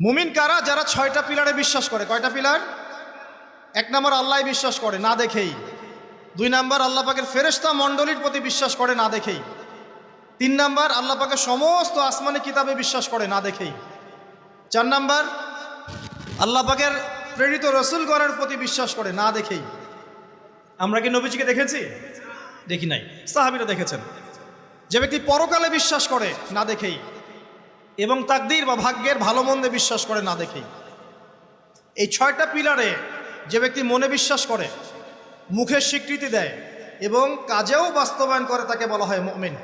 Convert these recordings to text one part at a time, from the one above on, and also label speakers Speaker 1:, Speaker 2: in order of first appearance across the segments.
Speaker 1: মুমিন কারা? যারা ছয়টা পিলারে বিশ্বাস করে। কয়টা পিলার? এক নম্বর আল্লাহ বিশ্বাস করে, না দেখেই। দুই নাম্বার আল্লাহ পাকের ফেরেস্তা মণ্ডলীর প্রতি বিশ্বাস করে, না দেখেই। তিন নাম্বার আল্লাহ পাকের সমস্ত আসমানি কিতাবে বিশ্বাস করে, না দেখেই। চার নাম্বার আল্লাহ পাকের প্রেরিত রসুল গণের প্রতি বিশ্বাস করে, না দেখেই। আমরা কি নবীজিকে দেখেছি? দেখি নাই। সাহাবিরা দেখেছেন। যে ব্যক্তি পরকালে বিশ্বাস করে, না দেখেই। এবং তাকদির বা ভাগ্যের ভালো মন্দে বিশ্বাস করে না দেখেই। এই ছয়টা পিলারে যে ব্যক্তি মনে বিশ্বাস করে মুখে স্বীকৃতি দেয় এবং কাজেও বাস্তবায়ন করে তাকে বলা হয় মমিন।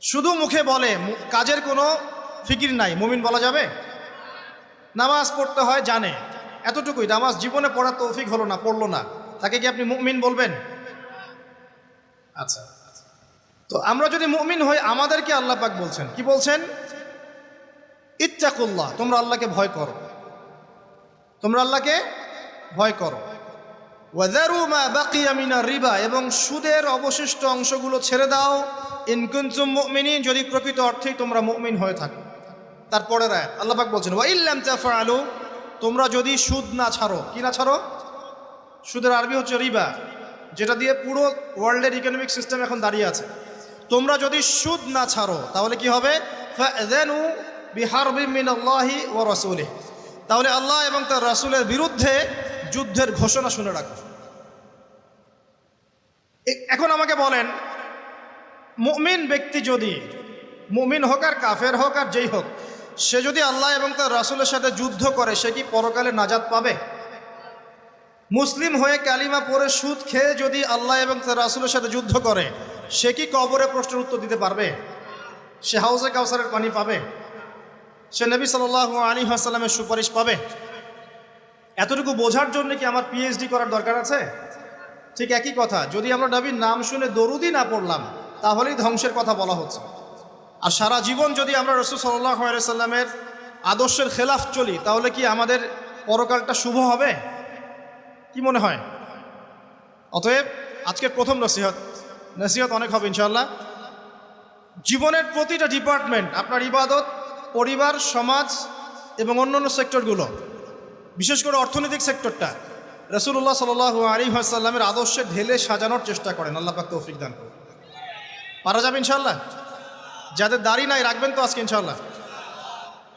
Speaker 1: শুধু মুখে বলে কাজের কোনো ফিকির নাই, মুমিন বলা যাবে? নামাজ পড়তে হয়, জানে। এতটুকুই, নামাজ জীবনে পড়ার তৌফিক হলো না, পড়ল না। তাকে কি আপনি মুমিন বলবেন? আচ্ছা। তো আমরা যদি মুমিন হই, আমাদেরকে আল্লাহ পাক বলছেন। কি বলছেন? ইচ্ছাকুল্লাহ তোমরা আল্লাহকে ভয় করো। তোমরা আল্লাহকে ভয় করো। রিবা, এবং সুদের অবশিষ্ট অংশগুলো ছেড়ে দাও। ইনকুনচুম মুমিনিন, যদি প্রকৃত অর্থেই তোমরা মুমিন হয়ে থাকো। তারপরে রায় আল্লাহ বলছেন ওয়াইল্লাম তাফআলু তোমরা যদি সুদ না ছাড়ো, কি না ছাড়ো? সুদের আরবি হচ্ছে রিবা, যেটা দিয়ে পুরো ওয়ার্ল্ডের ইকোনমিক সিস্টেম এখন দাঁড়িয়ে আছে। তোমরা যদি সুদ না ছাড়ো, তাহলে কি হবে? ফাযানু বিহারবিম মিনাল্লাহি ওয়া রাসূলিহি। তাহলে আল্লাহ এবং তার রাসুলের বিরুদ্ধে যুদ্ধের ঘোষণা শুনে রাখো। এখন আমাকে বলেন, মুমিন ব্যক্তি যদি, মুমিন হোক আর কাফের হোক আর যেই হোক, সে যদি আল্লাহ এবং তার রাসূলের সাথে যুদ্ধ করে, সে কি পরকালে নাজাত পাবে? মুসলিম হয়ে কালিমা পরে সুদ খেয়ে যদি আল্লাহ এবং তার রাসূলের সাথে যুদ্ধ করে, সে কি কবরে প্রশ্নের উত্তর দিতে পারবে? সে হাউসে কাউসারের পানি পাবে? সে নবী সাল্লাহ আলী হাসাল্লামের সুপারিশ পাবে? এতটুকু বোঝার জন্য কি আমার পিএইচডি করার দরকার আছে? ঠিক একই কথা, যদি আমরা নবীর নাম শুনে দরুদি না পড়লাম, তাহলেই ধ্বংসের কথা বলা হচ্ছে। আর সারা জীবন যদি আমরা রসুল সাল্লাহ সাল্লামের আদর্শের খেলাফ চলি, তাহলে কি আমাদের পরকালটা শুভ হবে? কি মনে হয়? অতএব আজকের প্রথম নসিহত। নসিহত অনেক হবে ইনশাল্লাহ জীবনের প্রতিটা ডিপার্টমেন্ট আপনার ইবাদত, পরিবার, সমাজ এবং অন্যান্য সেক্টরগুলো, বিশেষ করে অর্থনৈতিক সেক্টরটা রসুল্লাহ সাল আলী আসাল্লামের আদর্শে ঢেলে সাজানোর চেষ্টা করেন। আল্লাহ তৌফিক দান করুন। পারা যাবে ইনশাল্লাহ যাদের দাড়ি নাই, রাখবেন তো আজকে ইনশাল্লাহ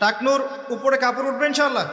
Speaker 1: টাকনুর উপরে কাপড় উঠবে ইনশাল্লাহ